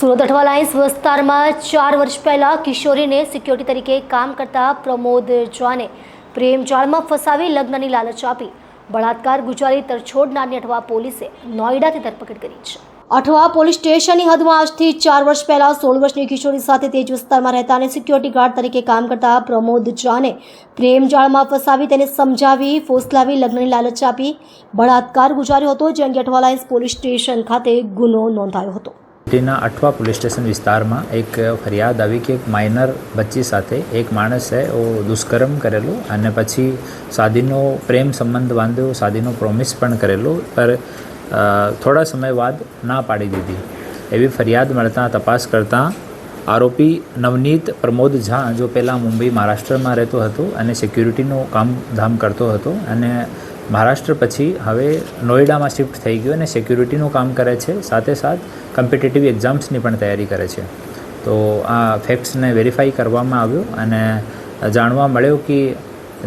સુરત અઠવાલાઇન્સ વિસ્તારમાં ચાર વર્ષ પહેલાં કિશોરીને સિક્યોરિટી તરીકે કામ કરતા પ્રમોદ જાને પ્રેમ જાળમાં ફસાવી લગ્નની લાલચ આપી. બળાત્કાર ગુજારી તરછોડ નાની અઠવા પોલીસે નોઈડાથી ધરપકડ કરી છે. અઠવા પોલીસ સ્ટેશનની હદમાં આજથી ચાર વર્ષ પહેલા સોળ વર્ષની કિશોરી સાથે તે જ વિસ્તારમાં રહેતા અને સિક્યોરિટી ગાર્ડ તરીકે કામ કરતા પ્રમોદ જાને પ્રેમ જાળમાં ફસાવી તેને સમજાવી, ફોસલાવી, લગ્નની લાલચ આપી બળાત્કાર ગુજાર્યો હતો, જે અંગે અઠવા લાઇન્સ પોલીસ સ્ટેશન ખાતે ગુનો નોંધાયો હતો. સિટીના અઠવા પોલીસ સ્ટેશન વિસ્તારમાં એક ફરિયાદ આવી કે એક માઇનર બચ્ચી સાથે એક માણસે દુષ્કર્મ કરેલું અને પછી સાદીનો પ્રેમ સંબંધ બાંધ્યો સાદીનો પ્રોમિસ પણ કરેલું, પર થોડા સમય બાદ ના પાડી દીધી. એવી ફરિયાદ મળતા તપાસ કરતાં આરોપી નવનીત પ્રમોદ ઝા, જો પહેલાં મુંબઈ મહારાષ્ટ્રમાં રહેતો હતો અને સિક્યુરિટીનું કામ ધામ કરતો હતો અને મહારાષ્ટ્ર પછી હવે નોઈડામાં શિફ્ટ થઈ ગયો અને સિક્યુરિટીનું કામ કરે છે. સાથે સાથ કમ્પિટિટિવ એક્ઝામ્સની પણ તૈયારી કરે છે. તો આ ફેક્ટ્સને વેરીફાઈ કરવામાં આવ્યો અને જાણવા મળ્યું કે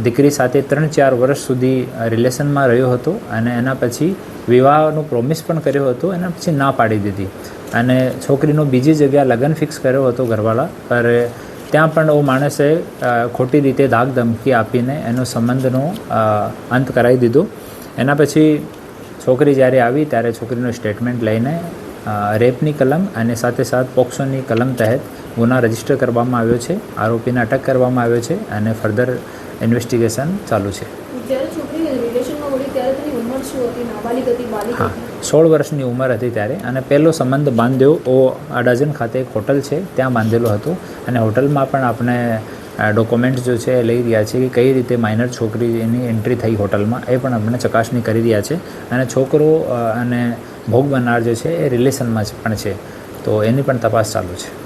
દીકરી સાથે ત્રણ ચાર વર્ષ સુધી રિલેશનમાં રહ્યો હતો અને એના પછી વિવાહનું પ્રોમિસ પણ કર્યો હતો, એના પછી ના પાડી દીધી. અને છોકરીનો બીજી જગ્યા લગ્ન ફિક્સ કર્યો હતો ઘરવાળા, પર ત્યાં પણ એ માણસે ખોટી રીતે ધાક ધમકી આપીને એનો સંબંધનો અંત કરાવી દીધો. એના પછી છોકરી જ્યારે આવી ત્યારે છોકરીનું સ્ટેટમેન્ટ લઈને રેપની કલમ અને સાથે સાથ પોક્સોની કલમ તહેત ગુના રજિસ્ટર કરવામાં આવ્યો છે, આરોપીને અટક કરવામાં આવ્યો છે અને ફર્ધર ઇન્વેસ્ટિગેશન ચાલુ છે જ્યારે છોકરી રિલેશનમાં વળી ત્યારે તેની ઉંમર શું હતી? નાબાલિગ હતી બાલિગ હા સોળ વર્ષની ઉંમર હતી ત્યારે. અને પહેલો સંબંધ બાંધ્યો ઓ અડાજન ખાતે એક હોટલ છે ત્યાં બાંધેલો હતો. અને હોટલમાં પણ આપણે ડોક્યુમેન્ટ્સ જો છે એ લઈ રહ્યા છે કે કઈ રીતે માઇનર છોકરીની એન્ટ્રી થઈ હોટલમાં એ પણ આપણે ચકાસણી કરી રહ્યા છે. અને છોકરો અને ભોગ બનનાર જે છે એ રિલેશનમાં પણ છે. તો એની પણ તપાસ ચાલુ છે.